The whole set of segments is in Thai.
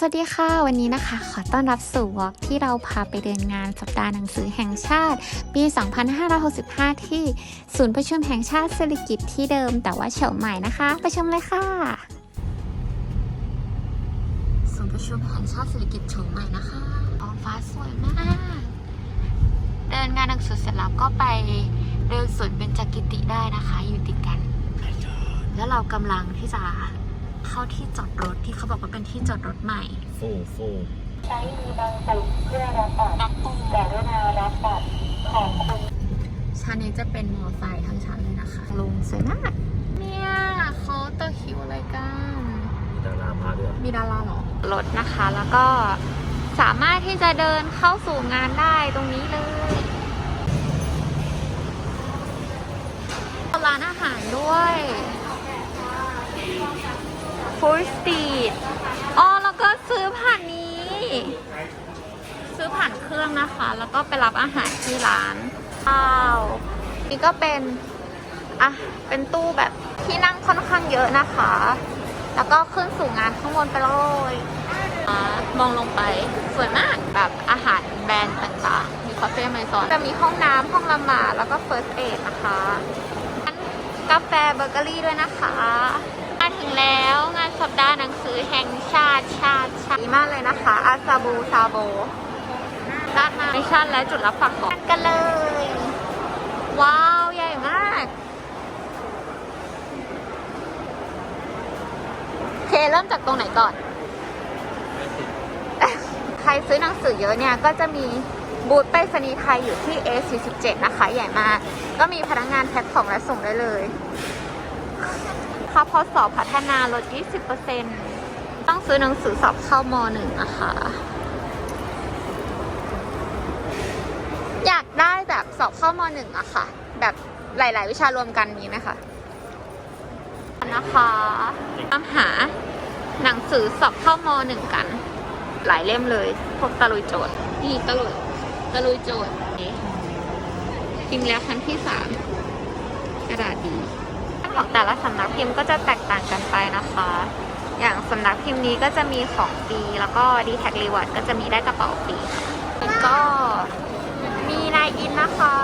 สวัสดีค่ะ วันนี้นะคะ ขอต้อนรับสู่วอล์กที่เราพาไปเดินงานสัปดาห์หนังสือแห่งชาติ ปี 2565 ที่ศูนย์ประชุมแห่งชาติเศรษฐกิจที่เดิมแต่ว่าเฉมใหม่นะคะ ไปชมเลยค่ะ ศูนย์ประชุมแห่งชาติเศรษฐกิจโฉมใหม่นะคะออฟ้าสวยมาก เดินงานหนังสือเสร็จแล้วก็ไปเดินสวนเบญจกิติได้นะคะ อยู่ติดกัน แล้วเรากำลังที่จะ เข้าที่จอดรถที่เขาบอกว่าเป็นที่จอดรถใหม่ ฟูฟูใช้มีบางปุ่มเพื่อรับบัตรนักปูกรุณารับบัตรของคุณชั้นนี้จะเป็นมอไซค์ทั้งชั้นเลยนะคะ ลงสวยมาก เนี่ยเขาต่อคิวอะไรกัน มีดารามาด้วยมีดาราเหรอ รถนะคะ แล้วก็สามารถที่จะเดินเข้าสู่งานได้ตรงนี้เลย ร้านอาหารด้วย ฟูสตรีทอ๋อแล้วก็ซื้อผ่านนี้ ซื้อผ่านเครื่องนะคะ แล้วก็ไปรับอาหารที่ร้านข้าวนี่ก็เป็น อะ เป็นตู้แบบที่นั่งค่อนข้างเยอะนะคะ แล้วก็ขึ้นสู่งานข้างบนไปเลยอมองลงไปสวยมากแบบอาหารแบรนด์ต่างๆ มีคาเฟ่ไมซอนจะมีห้องน้ำห้องละหมาดแล้วก็เฟิร์สเอดนะคะกาแฟเบเกอรี่ด้วยนะคะ ถึงแล้วงานสัปดาห์หนังสือแห่งชาติชาติชาติดีมากเลยนะคะ อาซาบูซาโบด้านหน้ามิชชั่นและจุดรับฝากของกันเลย ว้าว ใหญ่มากโอเคเริ่มจากตรงไหนก่อน ใครซื้อหนังสือเยอะเนี่ย ก็จะมีบูธไปรษณีย์ไทยอยู่ที่ A47 นะคะ ใหญ่มาก ก็มีพนักงานแพ็คของและส่งได้เลยค่า พอสอบพัฒนาลด 20%ต้องซื้อหนังสือสอบเข้ามหนึ่งนะคะ อยากได้แบบสอบเข้ามหนึ่งอะค่ะ แบบหลาย ๆ วิชารวมกันมีไหมคะนะคะตามหาหนังสือสอบเข้ามหนึ่งกัน หลายเล่มเลย พวกตะลุยโจทย์นี่ตะลุยตะลุยโจทย์พิมพ์แล้วครั้งที่สามกระดาษดี ของแต่ละสำนักพิมพ์ก็จะแตกต่างกันไปนะคะ อย่างสำนักพิมพ์นี้ก็จะมีของฟรีแล้วก็ดีแท็กรีวอร์ดก็จะมีได้กระเป๋าฟรีค่ะแล้วก็มีนายอินนะคะ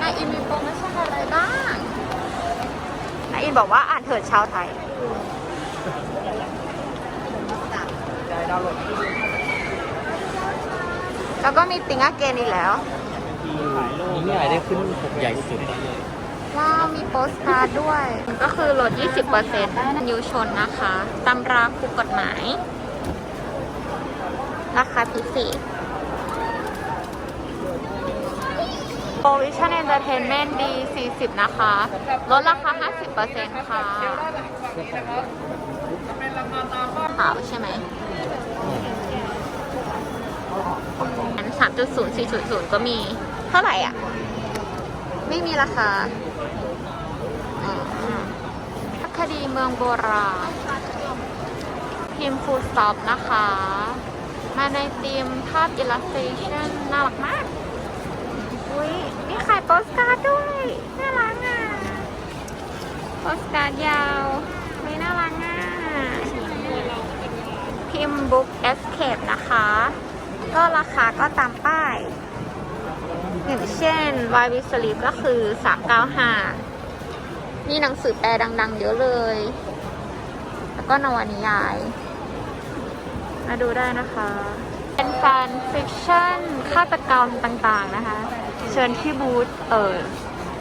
นายอินมีโปรโมชั่นอะไรบ้างนายอินบอกว่าอ่านเถิดชาวไทยแล้วก็มีติงอาเกนอีกแล้ว นี่ไม่ใหญ่ได้ขึ้นปกใหญ่สุดว้าวมีโปสการ์ดด้วย ก็คือลด 20%ยูชนนะคะตำราคูกฎหมาย ราคาพิเศษโปรวิชั่นเอนเตอร์เทนเมนต์ดี 40 นะคะ ลดราคา 50%ค่ะขาวใช่ไหมอัน3.0 4.0 ก็มี เท่าไหร่อะ ไม่มีราคาอืมคดีเมืองโบราณพิมพ์ฟูลสต็อปนะคะ มาในธีมภาพ illustration น่ารักมาก อุ้ยมีขายโปสการ์ดด้วย น่ารักอะ โปสการ์ดยาวไม่น่ารักอะ พิมพ์บุ๊ก escape นะคะ ก็ราคาก็ตามป้าย อย่างเช่น Why We Sleep ก็คือ 395มีหนังสือแปลดัง ๆ เยอะเลย แล้วก็นวนิยาย มาดูได้นะคะ เป็นแฟนฟิกชั่นฆาตกรรมต่าง ๆ นะคะ เชิญที่บูธเออ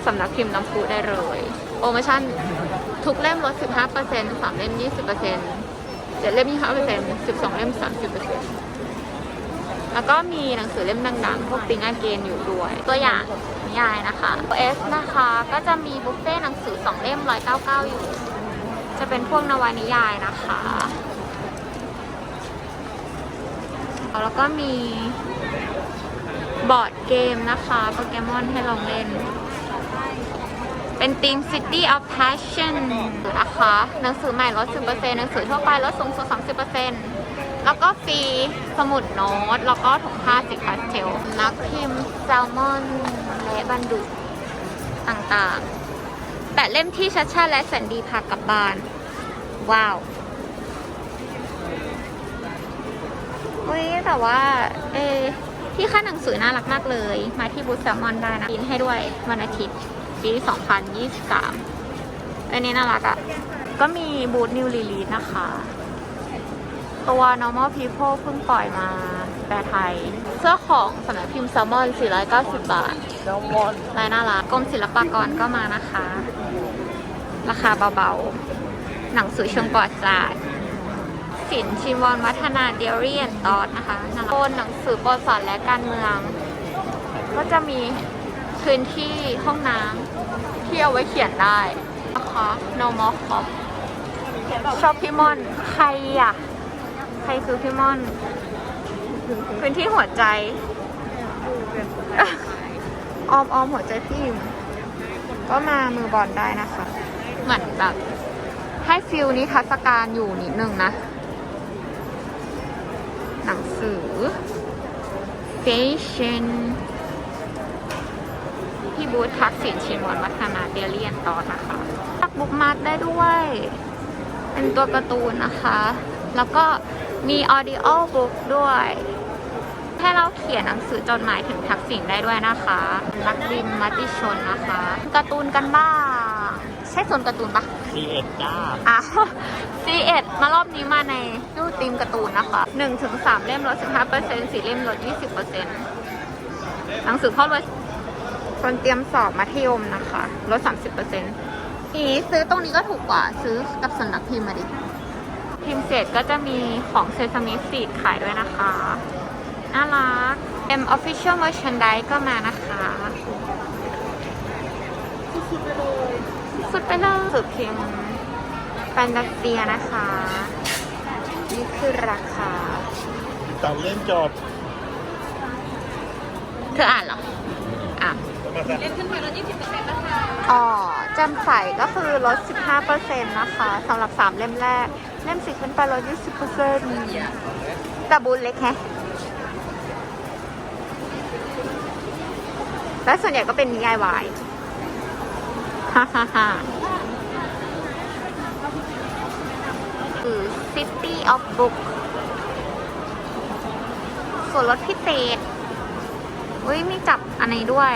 สำนักพิมพ์น้ำพุได้เลย โปรโมชั่นทุกเล่มลด 15% 3 เล่ม 20% 7 เล่ม 25% 12 เล่ม 30% แล้วก็มีหนังสือเล่มดังๆ พวกติงอาเกนอยู่ด้วย ตัวอย่างนิยายนะคะ OS นะคะก็จะมีบุฟเฟ่หนังสือ 2 เล่ม 199 อยู่ จะเป็นพวกนวนิยายนะคะแล้วก็มีบอร์ดเกมนะคะโปเกมอนให้ลองเล่น เป็นทีม City of Passion นะคะ หนังสือใหม่ลด 10%หนังสือทั่วไปลดสูงสุด 30% แล้วก็ฟรีสมุดโน้ต แล้วก็ถุงผ้าสีพาสเทลนักพิมพ์แซลมอน และบันดุต่างๆ แต่เล่มที่ชัดชาและแสนดีพากลับบ้าน ว้าวอุ้ยแต่ว่าเอที่ค่าหนังสือน่ารักมากเลย มาที่บูธแซลมอนได้นะกินให้ด้วยวันอาทิตย์ปี 2023อันนี้น่ารักอะ่ะ ก็มีบูธนิวรีลีนะคะ ตัว normal people เพิ่งปล่อยมาแปลไทย เสื้อของสำนักพิมพ์แซลมอน490 บาทแซลมอนลายน่ารักกรมศิลปากรก็มานะคะ ราคาเบาๆ หนังสือเชิงประวัติศาสตร์สินชินวรวัฒนาเดียรียนตอดนะคะน่ารักโซนหนังสือประวัติศาสตร์และการเมือง ก็จะมีพื้นที่ห้องน้ำที่เอาไว้เขียนได้นะคะ normal cop ชอบพี่มอน ใครอะใค รคือพี่มอน พื้นที่หัวใจออมออมหัวใจพี่ยิมก็มามือบอลได้นะคะ เหมือนแบบให้ฟิลนิทรรศการอยู่นิดนึงนะ หนังสือแฟชั่นที่บูธทักษิณชินวันวัฒนาเดเลียนตอนนะคะทักบุ๊กมาร์กได้ด้วย เป็นตัวการ์ตูนนะคะ แล้วก็ มีออดิโอบุ๊กด้วย ให้เราเขียนหนังสือจดหมายถึงทักษิณได้ด้วยนะคะรักดิมมติชนนะคะการ์ตูนกันบ้าง ใช่ส่วนการ์ตูนปะซีเอ็ดจ้าอ้าว C1 มารอบนี้มาในรูปธีมการ์ตูนนะคะ1ถึง3เล่มลด15% 4 เล่มลด20%หนังสือพ่อรวยคนเตรียมสอบมัธยมนะคะลด30%อีซื้อตรงนี้ก็ถูกกว่าซื้อกับสำนักพิมพ์มาดิ พิมพ์เสร็จก็จะมีของเซซามิสีดขายด้วยนะคะ น่ารัก M Official Merchandise ก็มานะคะสุดไปเลยสือพิมพ์แฟนตาเซียนะคะ นี่คือราคาตัดเล่นจบเธออ่านเหรอ อะมาซะอ๋อแจำใสก็คือลด 15%นะคะสำหรับ 3 เล่มแรก แม่สิเล่มสีขึ้นไปลด20%แต่บูธเล็กแฮะและส่วนใหญ่ก็เป็นยายวายฮ่าฮ่าฮ่าคือ City of Book ส่วนลดพิเศษอุ้ยมีจับอันนี้ด้วย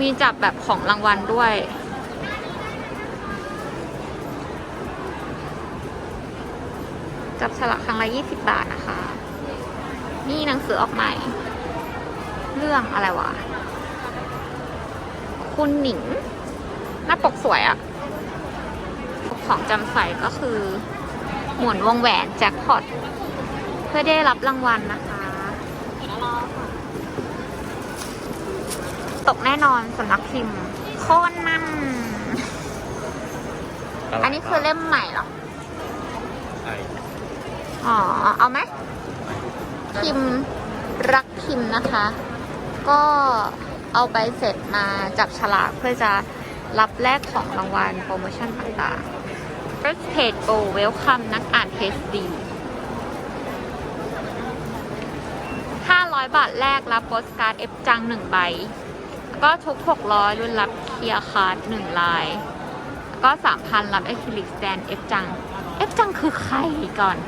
มีจับแบบของรางวัลด้วย จับฉลากครั้งละ20บาทนะคะ นี่หนังสือออกใหม่ เรื่องอะไรวะ คุณหนิง หน้าปกสวยอะของจำใส่ก็คือ หมุนวงแหวนแจ็คพอตเพื่อได้รับรางวัลนะคะ ตกแน่นอนสำนักพิมพ์โคนนั่น อันนี้คือเล่มใหม่เหรอไอ อ๋อ เอาไหมพิมรักพิมนะคะ ก็เอาใบเสร็จมาจับฉลากเพื่อจะรับแลกของรางวัลโปรโมชั่นต่างๆ First Page Go Welcome นักอ่านเทสดี500 บาทแรกรับโปสการ์ดเอฟจัง 1 ใบ ก็ทุก 600 รุ่นรับเคียร์คาร์ด1ลาย ก็ 3,000 รับเอคิลิกสแตนเอฟจัง เอฟจังคือใครก่อน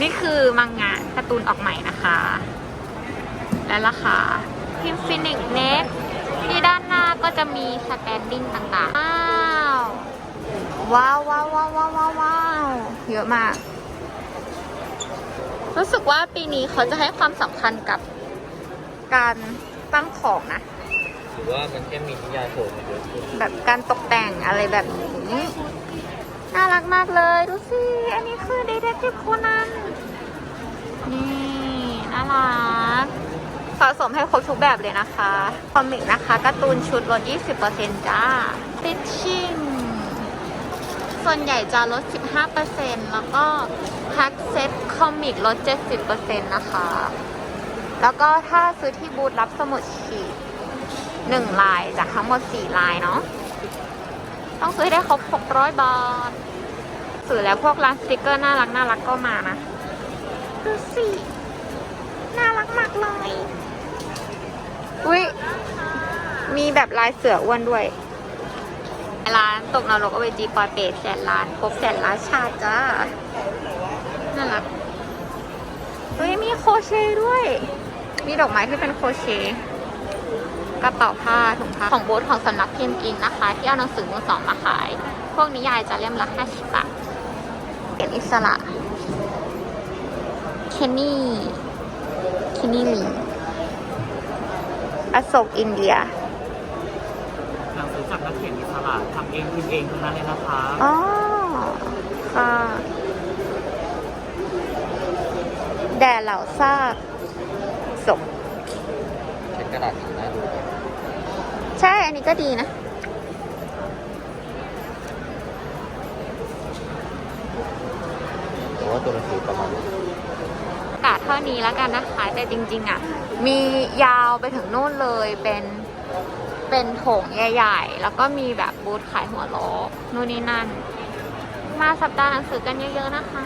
นี่คือมังงะการ์ตูนออกใหม่นะคะ และราคาพิมฟินิกเน็กที่ด้านหน้าก็จะมีสแตนดิ้งต่างๆ ว้าวว้าวว้าวว้าวว้าวว้าวเยอะมาก รู้สึกว่าปีนี้เขาจะให้ความสำคัญกับการตั้งของนะถือว่ามันแค่มีนิยายโผล่มาเยอะขึ้นแบบการตกแต่งอะไรแบบนี้ น่ารักมากเลย ดูสิ อันนี้คือเด็กที่โคนันนี่น่ารักสะสมให้ครบทุกแบบเลยนะคะ คอมิกนะคะการ์ตูนชุดลด 20%จ้าติชชิ่งส่วนใหญ่จะลด 15%แล้วก็แพ็กเซ็ตคอมิกลด 70%นะคะ แล้วก็ถ้าซื้อที่บูธรับสมุดขีดหนึ่งลายจากทั้งหมดสี่ลายเนาะ ต้องซื้อให้ได้ครบ 600 บาทสื่อแล้วพวกร้านสติกเกอร์น่ารักน่ารักก็มานะ ดูสิ น่ารักมากเลย อุ้ยมีแบบลายเสืออ้วนด้วย ร้านตกนรกอเวจีปอยเปรตแสนล้านครบแสนล้านชาติจ้า น่ารัก เฮ้ย มีโครเชต์ด้วย มีดอกไม้ที่เป็นโครเชต์ กระเป๋าผ้าถุงผ้าของบูธของสำนักพิมพ์กินนะคะ ที่เอาหนังสือมือสองมาขาย พวกนิยายจะเล่มละ50บาทเป็นอิสระเคนนี่เคนนี่ลีอโศกอินเดียหนังสือจากนักเขียนอิสระทำเองพิมพ์เองทั้งนั้นเลยนะคะอ๋อค่ะแด่เหล่าซากศพเช็ดกระดาษ อีกนะดูใช่อันนี้ก็ดีนะแต่ว่าตัวหนังสือประมาณนี้กาศเท่านี้แล้วกันนะคะแต่จริง ๆ อะ มียาวไปถึงนู่นเลยเป็นเป็นโถงใหญ่ๆ แล้วก็มีแบบบูธขายหัวโลกนู่นนี่นั่น มาสัปดาห์หนังสือกันเยอะๆนะคะ